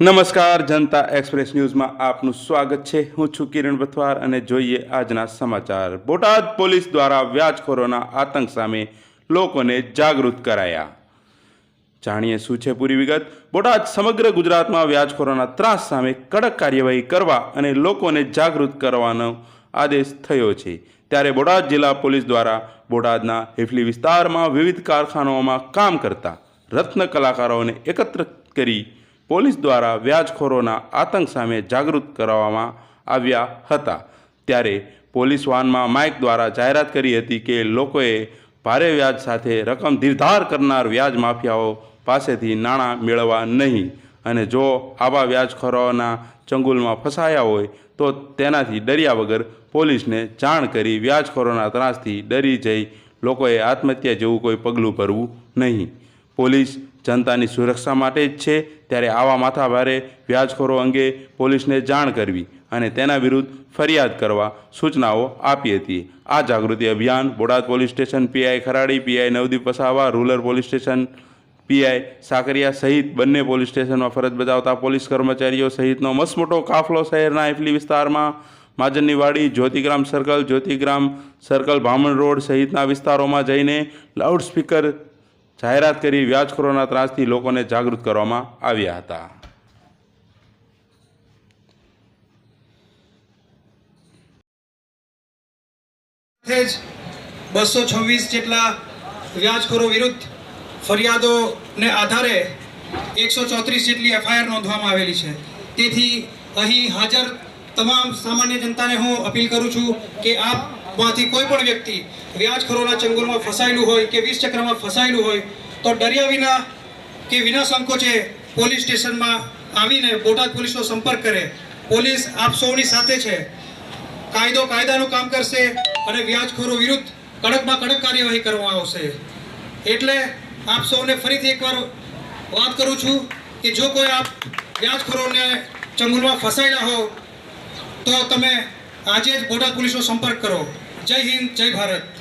નમસ્કાર, જનતા એક્સપ્રેસ ન્યૂઝમાં આપનું સ્વાગત છે. હું છું કિરણ બથવાર અને જોઈએ આજના સમાચાર. બોટાદ પોલીસ દ્વારા વ્યાજખોરોના આતંક સામે લોકોને જાગૃત કરાયા. જાણીએ શું છે પૂરી વિગત? બોટાદ સમગ્ર ગુજરાતમાં વ્યાજખોરોના ત્રાસ સામે કડક કાર્યવાહી કરવા અને લોકોને જાગૃત કરવાનો આદેશ થયો છે. ત્યારે બોટાદ જિલ્લા પોલીસ દ્વારા બોટાદના હિફલી વિસ્તારમાં વિવિધ કારખાનાઓમાં કામ કરતા રત્ન કલાકારોને એકત્ર કરી પોલીસ દ્વારા વ્યાજખોરોના આતંક સામે જાગૃત કરવામાં આવ્યા હતા. ત્યારે પોલીસ વાનમાં માઇક દ્વારા જાહેરાત કરી હતી કે લોકોએ ભારે વ્યાજ સાથે રકમ ધીરધાર કરનાર વ્યાજ માફિયાઓ પાસેથી નાણાં મેળવવા નહીં. અને જો આવા વ્યાજખોરોના ચંગુલમાં ફસાયા હોય, તો તેનાથી ડર્યા વગર પોલીસને જાણ કરી વ્યાજખોરોના ત્રાસથી ડરી જઈ લોકોએ આત્મહત્યા જેવું કોઈ પગલું ભરવું નહીં. પોલીસ જનતાની સુરક્ષા માટે જ છે. ત્યારે આવા માથાભારે વ્યાજખોરો અંગે પોલીસને જાણ કરવી અને તેના વિરુદ્ધ ફરિયાદ કરવા સૂચનાઓ આપી હતી. આ જાગૃતિ અભિયાન બોડાદ police station PI Kharadi, PI Navdeep Vasava, rural police station PI Sakariya સહિત બંને પોલીસ સ્ટેશનમાં ફરજ બજાવતા પોલીસ કર્મચારીઓ સહિતનો મસમોટો કાફલો શહેરના એફલી વિસ્તારમાં માજનની વાડી Jyotigram circle Jyotigram circle Bhaman road સહિતના વિસ્તારોમાં જઈને લાઉડસ્પીકર જાહેરાત કરી વ્યાજખોરોના ત્રાસથી લોકોને જાગૃત કરવામાં આવ્યા હતા. બસો છવ્વીસ જેટલા વ્યાજખોરો વિરુદ્ધ ફરિયાદોને આધારે એકસો ચોત્રીસ જેટલી એફઆઈઆર નોંધવામાં આવેલી છે. તેથી અહીં હાજર તમામ સામાન્ય જનતાને હું અપીલ કરું છું કે આપમાંથી કોઈ પણ વ્યક્તિ વ્યાજખોરોના ચંગુલમાં ફસાયેલું હોય કે વીસ ચક્રમાં ફસાયેલું હોય તો ડર્યા વિના કે વિના સંકોચે પોલીસ સ્ટેશનમાં આવીને બોટાદ પોલીસનો સંપર્ક કરે. પોલીસ આપ સૌની સાથે છે. કાયદો કાયદાનું કામ કરશે અને વ્યાજખોરો વિરુદ્ધ કડકમાં કડક કાર્યવાહી કરવામાં આવશે. એટલે આપ સૌને ફરીથી એકવાર વાત કરું છું કે જો કોઈ આપ વ્યાજખોરોને ચંગુલમાં ફસાયેલા હો, તો તમે આજે જ બોટાદ પોલીસનો સંપર્ક કરો. જય હિન્દ જય ભારત.